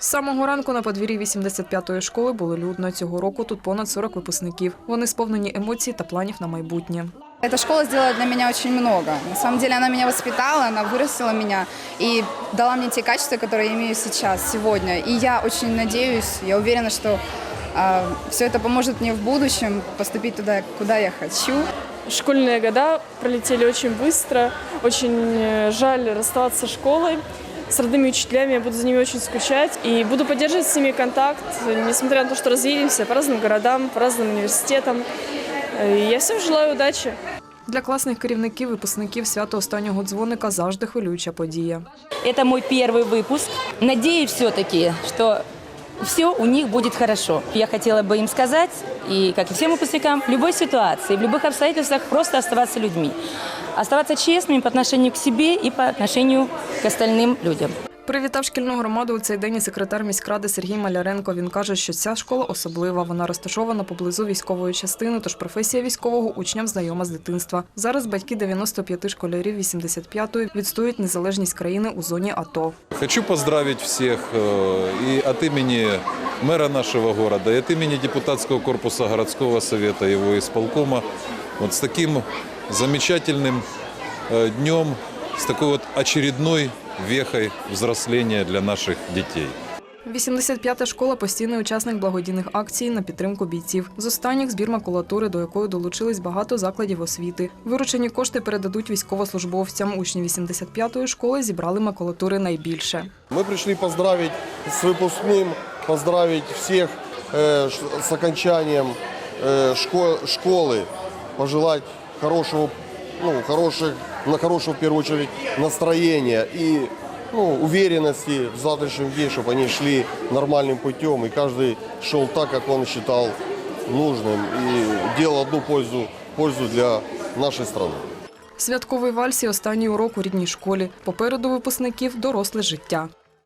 З самого ранку на подвір'ї 85-ї школи було людно. Цього року тут понад 40 випускників. Вони сповнені емоцій та планів на майбутнє. Эта школа сделала для меня очень много. На самом деле она меня воспитала, она вырастила меня и дала мне те качества, которые я имею сейчас, сегодня. И я очень надеюсь, я уверена, что все это поможет мне в будущем поступить туда, куда я хочу. Школьные года пролетели очень быстро. Очень э, жаль расставаться с школой. С родными учителями я буду за ними очень скучать. И буду поддерживать с ними контакт, несмотря на то, что разъедемся по разным городам, по разным университетам. Э, и Я всем желаю удачи. Для класних керівників випускників свято останнього дзвоника завжди хвилююча подія. Это мой первый выпуск. Надеюсь все-таки, что все у них будет хорошо. Я хотела бы им сказать, и как и всем выпускникам, в любой ситуации, в любых обстоятельствах просто оставаться людьми. Оставаться честными по отношению к себе и по отношению к остальным людям. Привітав шкільну громаду у цей день і секретар міськради Сергій Маляренко. Він каже, що ця школа особлива. Вона розташована поблизу військової частини, тож професія військового учням знайома з дитинства. Зараз батьки 95 школярів 85-ї відстоюють незалежність країни у зоні АТО. Хочу поздравить всех э, и от имени мэра нашего города, и от имени депутатского корпуса городского совета, его исполкома, вот с таким замечательным э, днем, с такой вот очередной вехой взросления для наших детей. 85-та школа постійний учасник благодійних акцій на підтримку бійців. З останніх збір макулатури, до якої долучились багато закладів освіти. Виручені кошти передадуть військовослужбовцям. Учні 85-ї школи зібрали макулатури найбільше. Мы пришли поздравить с выпускным, поздравить всех э, ш- с окончанием э, шко- школы, пожелать хорошего, ну, хороших, на хорошего, в первую очередь, настроения и ну, уверенности в завтрашнем дне, чтобы они шли нормальным путем, и каждый шел так, как он считал нужным, и делал одну пользу, пользу для нашей страны. Святковий вальс і останній урок у рідній школі. Попереду випускників доросле життя.